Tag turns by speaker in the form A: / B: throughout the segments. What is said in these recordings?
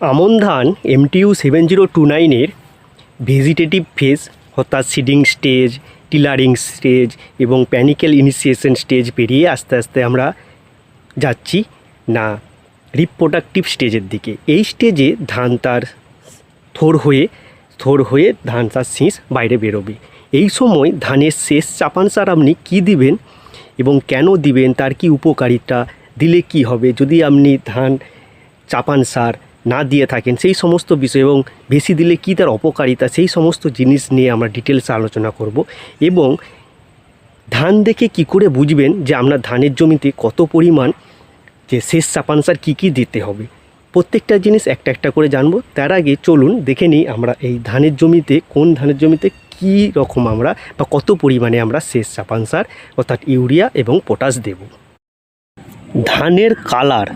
A: আমন ধান MTU seven zero two নাইনের ভেজিটেটিভ ফেজ অর্থাৎ সিডিং স্টেজ টিলারিং স্টেজ এবং প্যানিক্যাল ইনিশিয়েশন স্টেজ পেরিয়ে আস্তে আস্তে আমরা যাচ্ছি না রিপ্রোডাক্টিভ স্টেজের দিকে। এই স্টেজে ধান তার থোর হয়ে থোর হয়ে ধান তার শীষ বাইরে বেরোবে। এই সময় ধানের শেষ চাপান সার আপনি কী দিবেন এবং কেন দিবেন, তার কি উপকারিতা, দিলে কি হবে? যদি আপনি ধান চাপান সার না দিয়ে থাকেন, সেই সমস্ত বিষয় এবং বেশি দিলে কি তার অপকারিতা, সেই সমস্ত জিনিস নিয়ে আমরা ডিটেলসে আলোচনা করব এবং ধান দেখে কি করে বুঝবেন যে আপনার ধানের জমিতে কত পরিমাণ যে শেষ চাপান সার কী কী দিতে হবে? প্রত্যেকটা জিনিস একটা একটা করে জানব। তার আগে চলুন দেখে নিই আমরা এই ধানের জমিতে, কোন ধানের জমিতে কী রকম আমরা বা কত পরিমাণে আমরা শেষ চাপান সার অর্থাৎ ইউরিয়া এবং পটাশ দেব। ধানের কালার,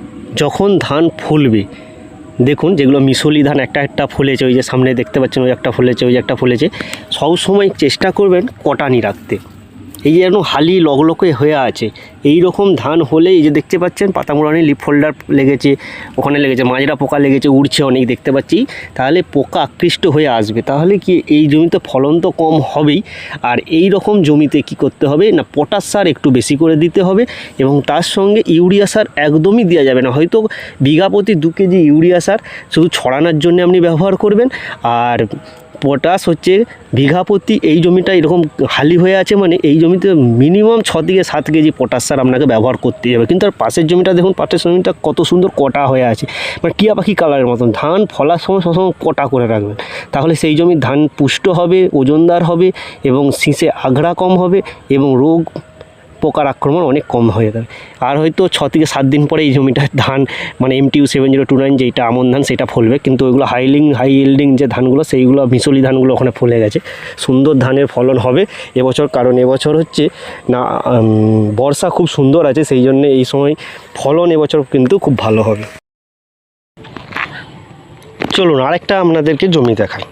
A: যখন ধান ফুলবে দেখুন যেগুলো মিশলি ধান একটা একটা ফলেছে, ওই যে সামনে দেখতে পাচ্ছেন, ওই একটা ফলেছে, ওই একটা ফলেছে। সবসময় চেষ্টা করবেন কটানি রাখতে। এই যেন হালি লগলকে হয়ে আছে। এই রকম ধান হলে এই যে দেখতে পাচ্ছেন, পাতামুড়ানি লিপ ফোল্ডার লেগেছে, ওখানে লেগেছে, মাজরা পোকা লেগেছে, উড়ছে অনেক দেখতে পাচ্ছি। তাহলে পোকা আকৃষ্ট হয়ে আসবে। তাহলে কি এই জমিতে ফলন তো কম হবেই। আর এই রকম জমিতে কি করতে হবে না, পটাশ সার একটু বেশি করে দিতে হবে এবং তার সঙ্গে ইউরিয়া সার একদমই দেওয়া যাবে না। হয়তো বিঘা প্রতি দু কেজি ইউরিয়া সার শুধু ছড়ানোর জন্য আপনি ব্যবহার করবেন। আর পটাশ হচ্ছে বিঘাপতি এই জমিটা এরকম হালি হয়ে আছে মানে এই জমিতে মিনিমাম ছ থেকে সাত কেজি পটাশ সার আপনাকে ব্যবহার করতে যাবে কিন্তু আর পাশের জমিটা দেখুন, পাশের জমিটা কত সুন্দর কটা হয়ে আছে। মানে টিয়া পাখি কালারের মতন। ধান ফলার সময় সবসময় কটা করে রাখবেন। তাহলে সেই জমি ধান পুষ্ট হবে, ওজনদার হবে এবং শীষে আঘড়া কম হবে এবং রোগ পোকার আক্রমণ অনেক কম হয়ে যাবে আর হয়তো ছ থেকে সাত দিন পরে এই জমিটা ধান মানে M T U seven zero two nine যেটা আমন ধান সেটা ফলবে। কিন্তু ওইগুলো হাইলিং হাই ইল্ডিং যে ধানগুলো, সেইগুলো মিশলি ধানগুলো ওখানে ফলে গেছে। সুন্দর ধানের ফলন হবে এবছর। কারণ এবছর হচ্ছে না বর্ষা খুব সুন্দর আছে, সেই জন্য এই সময় ফলন এবছর কিন্তু খুব ভালো হবে। চলুন আরেকটা আপনাদেরকে জমি দেখাই।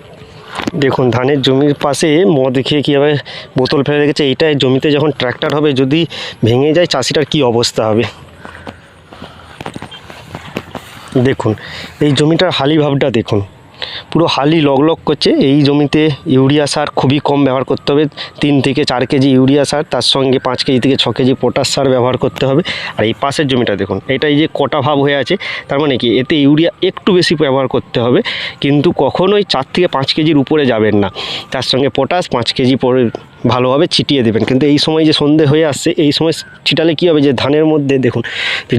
A: দেখুন, ধানের জমির পাশে মদ খেয়ে কীভাবে বোতল ফেলে রেখেছে, এইটাই জমিতে যখন ট্র্যাক্টর হবে, যদি ভেঙে যায়, চাষিটার কি অবস্থা হবে? দেখুন, এই জমিটার হালি ভাবটা দেখুন। পুরো হালি লগলগ করছে। এই জমিতে ইউরিয়া সার খুবই কম ব্যবহার করতে হবে। তিন থেকে চার কেজি ইউরিয়া সার, তার সঙ্গে পাঁচ কেজি থেকে ছ কেজি পটাশ সার ব্যবহার করতে হবে। আর এই পাশের জমিটা দেখুন এটা এই যে কটা ভাব হয়ে আছে, তার মানে কি এতে ইউরিয়া একটু বেশি ব্যবহার করতে হবে, কিন্তু কখনোই চার থেকে পাঁচ কেজির উপরে যাবেন না। তার সঙ্গে পটাশ পাঁচ কেজি পরে ভালোভাবে ছিটিয়ে দেবেন। কিন্তু এই সময় যে সন্ধে হয়ে আসছে, এই সময় ছিটালে কী হবে যে ধানের মধ্যে দেখুন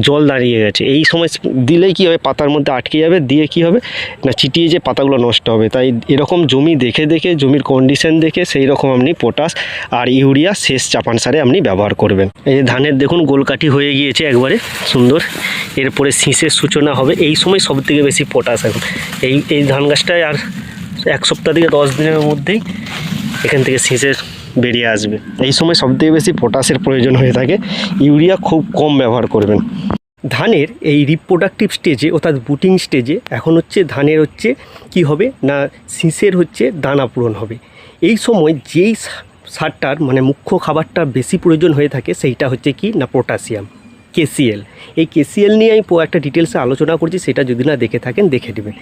A: জল দাঁড়িয়ে গেছে, এই সময় দিলেই কী হবে? পাতার মধ্যে আটকে যাবে, দিয়ে কী হবে? না চিটিয়ে যে পাতাগুলো নষ্ট হবে, তাই এরকম জমি দেখে দেখে, জমির কন্ডিশন দেখে সেই রকম আপনি পটাশ আর ইউরিয়া শেষ চাপান সারে আপনি ব্যবহার করবেন। এই যে ধানের দেখুন, গোলকাঠি হয়ে গিয়েছে একবারে, সুন্দর। এরপরে শীষের সূচনা হবে, এই সময় সব থেকে বেশি পটাশ এখন। এই এই ধান গাছটায় আর এক সপ্তাহ থেকে দশ দিনের মধ্যেই এখান থেকে শীষের বেরিয়ে আসবে। এই সময় সবথেকে বেশি পটাশের প্রয়োজন হয়ে থাকে। ইউরিয়া খুব কম ব্যবহার করবেন। ধানের এই রিপ্রোডাক্টিভ স্টেজে অর্থাৎ বুটিং স্টেজে এখন হচ্ছে ধানের হচ্ছে কি হবে না শীষের হচ্ছে দানা পূরণ হবে। এই সময় যেই সারটার মানে মুখ্য খাবারটা বেশি প্রয়োজন হয়ে থাকে, সেইটা হচ্ছে কি না পটাশিয়াম কেসিএল এই কেসিএল নিয়ে আমি একটা ডিটেলসে আলোচনা করছি, সেটা যদি না দেখে থাকেন, দেখে নেবেন।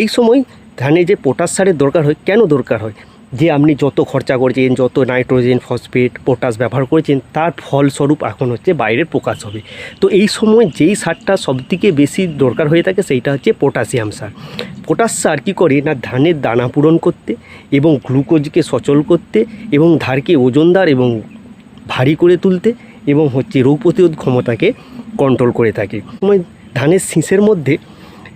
A: এই সময় ধানে যে পটাশ সারের দরকার হয়, কেন দরকার হয়? যে আপনি যত খরচা করেছেন, যত নাইট্রোজেন, ফসফেট, পটাশ ব্যবহার করেছেন, তার ফলস্বরূপ এখন হচ্ছে বাইরের প্রকাশ হবে। তো এই সময় যেই সারটা সবথেকে বেশি দরকার হয়ে থাকে সেইটা হচ্ছে পটাশিয়াম সার। পটাশ সার কী করে? না, ধানের দানা পূরণ করতে এবং গ্লুকোজকে সচল করতে এবং ধারকে ওজনদার এবং ভারী করে তুলতে এবং হচ্ছে রোগ প্রতিরোধ ক্ষমতাকে কন্ট্রোল করে থাকে। ধানের শীষের মধ্যে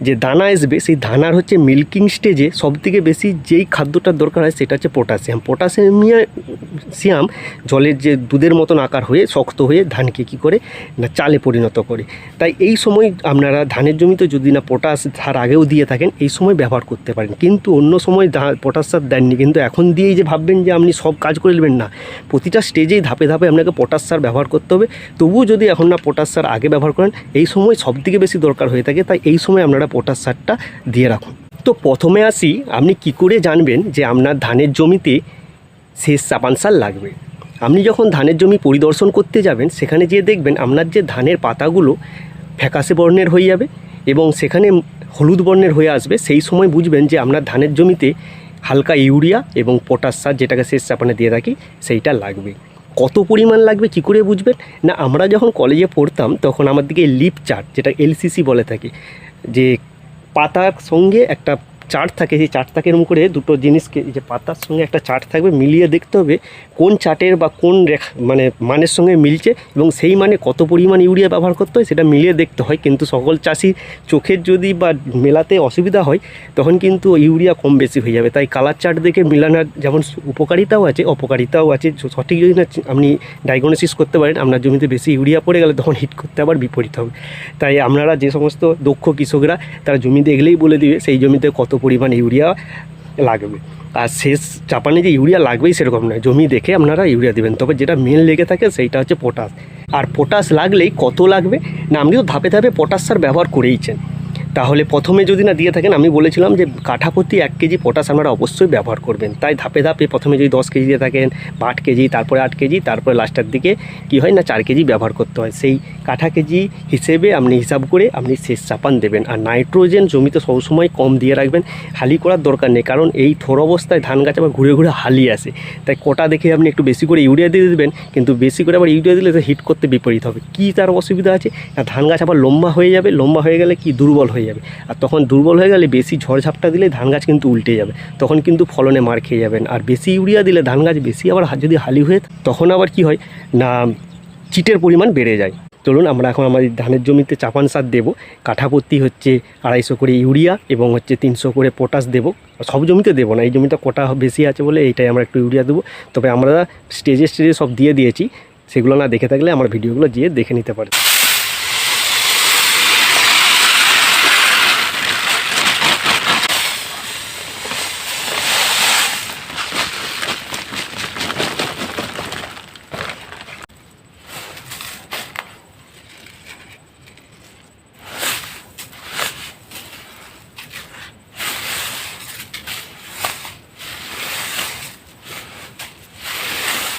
A: যে দানা আসবে, সেই দানার হচ্ছে মিল্কিং স্টেজে সবথেকে বেশি যেই খাদ্যটার দরকার হয় সেটা হচ্ছে পটাশিয়াম পটাশিয়ামিয়া সিয়াম জলের যে দুধের মতন আকার হয়ে শক্ত হয়ে ধানকে কী করে? না, চালে পরিণত করে। তাই এই সময় আপনারা ধানের জমিতে যদি না পটাশ তার আগেও দিয়ে থাকেন, এই সময় ব্যবহার করতে পারেন। কিন্তু অন্য সময় পটাশ সার দেননি। কিন্তু এখন দিয়েই যে ভাববেন যে আপনি সব কাজ করে নেবেন, না। প্রতিটা স্টেজেই ধাপে ধাপে আপনাকে পটাশ সার ব্যবহার করতে হবে। তবুও যদি এখন না পটাশ সার আগে ব্যবহার করেন, এই সময় সবথেকে বেশি দরকার হয়ে থাকে। তাই এই সময় আপনারা পটাশ সারটা দিয়ে রাখুন। তো প্রথমে আসি, আপনি কি করে জানবেন যে আপনার ধানের জমিতে শেষ চাপান সার লাগবে? আপনি যখন ধানের জমি পরিদর্শন করতে যাবেন, সেখানে যেয়ে দেখবেন আপনার যে ধানের পাতাগুলো ফ্যাকাশে বর্ণের হয়ে যাবে এবং সেখানে হলুদ বর্ণের হয়ে আসবে। সেই সময় বুঝবেন যে আপনার ধানের জমিতে হালকা ইউরিয়া এবং পটাশ সার যেটাকে শেষ চাপানে দিয়ে থাকি, সেইটা লাগবে। কত পরিমাণ লাগবে কী করে বুঝবেন? না, আমরা যখন কলেজে পড়তাম, তখন আমার দিকে লিপ চার্ট, যেটা এলসিসি বলে থাকি যে পাতার সঙ্গে একটা চার্ট থাকে, সেই চার্টটাকে এরকম করে দুটো জিনিসকে যে পাতার সঙ্গে একটা চার্ট থাকবে, মিলিয়ে দেখতে হবে কোন চার্টের বা কোন রেখা মানে মানের সঙ্গে মিলছে এবং সেই মানে কত পরিমাণ ইউরিয়া ব্যবহার করতে হয় সেটা মিলিয়ে দেখতে হয়। কিন্তু সকল চাষি চোখের যদি বা মেলাতে অসুবিধা হয়, তখন কিন্তু ইউরিয়া কম বেশি হয়ে যাবে। তাই কালার চার্ট দেখে মিলানোর যেমন উপকারিতাও আছে, অপকারিতাও আছে সঠিক যদি না আপনি ডায়াগনোসিস করতে পারেন, আপনার জমিতে বেশি ইউরিয়া পড়ে গেলে তখন হিট করতে আবার বিপরীত হবে। তাই আপনারা যে সমস্ত দক্ষ কৃষকরা তারা জমি দেখলেই বলে দিবে, সেই জমিতে কত পরিমাণ ইউরিয়া লাগবে। আর শেষ চাপানে যে ইউরিয়া লাগবেই সেরকম নয়। জমি দেখে আপনারা ইউরিয়া দেবেন। তবে যেটা মেন লেগে থাকে সেইটা হচ্ছে পটাশ আর পটাশ লাগলেই কত লাগবে? না, আপনি তো ধাপে ধাপে পটাশ সার ব্যবহার করেইছেন। তাহলে প্রথমে যদি না দিয়ে থাকেন, আমি বলেছিলাম যে কাঠাপ্রতি এক কেজি পটাশ আপনারা অবশ্যই ব্যবহার করবেন। তাই ধাপে ধাপে প্রথমে যদি দশ কেজি দিয়ে থাকেন বা আট কেজি, তারপরে আট কেজি, তারপরে লাস্টের দিকে কি হয় না, চার কেজি ব্যবহার করতে হয়। সেই কাঠা কেজি হিসেবে আপনি হিসাব করে আপনি শেষ চাপান দেবেন। আর নাইট্রোজেন জমিতে সবসময় কম দিয়ে রাখবেন, হালি করার দরকার নেই। কারণ এই থোর অবস্থায় ধান গাছ আবার ঘুরে ঘুরে হালি আসে। তাই কটা দেখে আপনি একটু বেশি করে ইউরিয়া দিয়ে দেবেন, কিন্তু বেশি করে আবার ইউরিয়া দিলে হিট করতে বিপরীত হবে। কী তার অসুবিধা আছে? না, ধান গাছ আবার লম্বা হয়ে যাবে, লম্বা হয়ে গেলে কি দুর্বল হয়ে যাবে। আর তখন দুর্বল হয়ে গেলে বেশি ঝড়ঝাপটা দিলে ধান গাছ কিন্তু উল্টে যাবে। তখন কিন্তু ফলনে মার খেয়ে যাবেন। আর বেশি ইউরিয়া দিলে ধান গাছ বেশি আবার যদি হালি হয়ে তখন আবার কি হয়? না, চিটের পরিমাণ বেড়ে যায়। চলুন, আমরা এখন আমাদের ধানের জমিতে চাপান সার দেবো। কাঠাপত্তি হচ্ছে আড়াইশো করে ইউরিয়া এবং হচ্ছে তিনশো করে পটাশ দেবো। সব জমিতে দেবো না। এই জমিটা কটা বেশি আছে বলে এইটাই আমরা একটু ইউরিয়া দেবো। তবে আমরা স্টেজে স্টেজে সব দিয়ে দিয়েছি। সেগুলো না দেখে থাকলে আমার ভিডিওগুলো গিয়ে দেখে নিতে পারে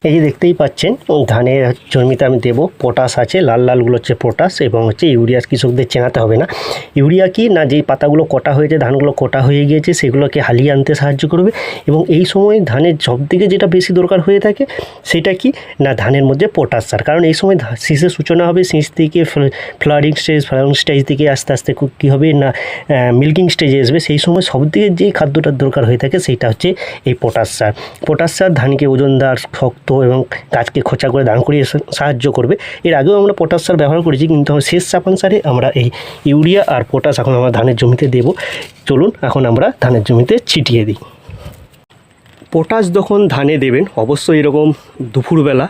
A: এই যে দেখতেই পাচ্ছেন, ধানের জমিতে আমি দেবো পটাশ আছে, লাল লালগুলো হচ্ছে পটাশ এবং হচ্ছে ইউরিয়া, কৃষকদের চেনাতে হবে না। ইউরিয়া কি না যেই পাতাগুলো কটা হয়েছে, ধানগুলো কটা হয়ে গিয়েছে, সেগুলোকে হালিয়ে আনতে সাহায্য করবে এবং এই সময় ধানের সব থেকে যেটা বেশি দরকার হয়ে থাকে, সেটা কি না ধানের মধ্যে পটাশ সার। কারণ এই সময় শীষের সূচনা হবে, শীষ থেকে ফ্লারিং স্টেজ ফ্লারিং স্টেজ থেকে আস্তে আস্তে কু- হবে না মিল্কিং স্টেজে আসবে, সেই সময় সব থেকে যে খাদ্যটার দরকার হয়ে থাকে সেইটা হচ্ছে এই পটাশ সার। পটাশ সার ধানকে ওজনদার, শক্ত এবং গাছকে খোঁচা করে দাঁড় করিয়ে সাহায্য করবে। এর আগেও আমরা পটাশ সার ব্যবহার করেছি, কিন্তু আমার শেষ চাপান সারে আমরা এই ইউরিয়া আর পটাশ এখন আমরা ধানের জমিতে দেব। চলুন, এখন আমরা ধানের জমিতে ছিটিয়ে দিই। পটাশ যখন ধানে দেবেন, অবশ্যই এরকম দুপুরবেলা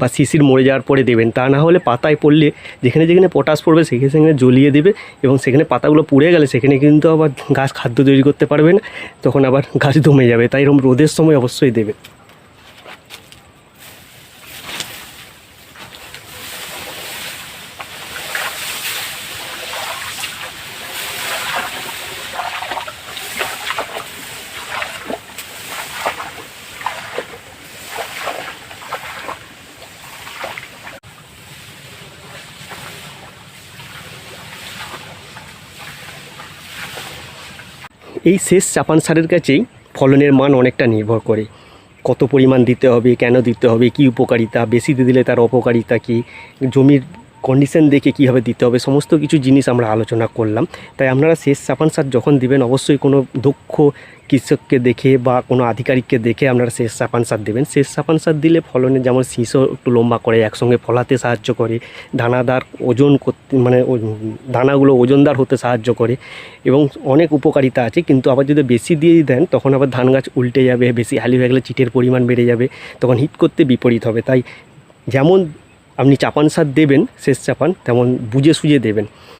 A: বা শিশির মরে যাওয়ার পরে দেবেন। তা না হলে পাতায় পড়লে যেখানে যেখানে পটাশ পড়বে, সেখানে সেখানে জ্বলিয়ে দেবে এবং সেখানে পাতাগুলো পুড়ে গেলে সেখানে কিন্তু আবার গাছ খাদ্য তৈরি করতে পারবে না। তখন আবার গাছ দমে যাবে। তাই এরকম রোদের সময় অবশ্যই দেবে। এই শেষ চাপান সারের কাছেই ফলনের মান অনেকটা নির্ভর করে। কত পরিমাণ দিতে হবে, কেন দিতে হবে, কি উপকারিতা, বেশি দিলে তার অপকারিতা কি, জমির কন্ডিশন দেখে কীভাবে দিতে হবে, সমস্ত কিছু জিনিস আমরা আলোচনা করলাম। তাই আপনারা শেষ চাপান সার যখন দিবেন, অবশ্যই কোনো দক্ষ কৃষককে দেখে বা কোনো আধিকারিককে দেখে আপনারা শেষ চাপান সার দেবেন। শেষ চাপান সার দিলে ফলনে যেমন শীষও একটু লম্বা করে, একসঙ্গে ফলাতে সাহায্য করে, দানাদার ওজন করতে মানে দানাগুলো ওজনদার হতে সাহায্য করে এবং অনেক উপকারিতা আছে। কিন্তু আবার যদি বেশি দিয়ে দেন, তখন আবার ধান গাছ উল্টে যাবে, বেশি হালি হয়ে গেলে চিটের পরিমাণ বেড়ে যাবে, তখন হিট করতে বিপরীত হবে। তাই যেমন আপনি চাপান সার দেবেন, শেষ চাপান, তেমন বুঝে সুঝে দেবেন।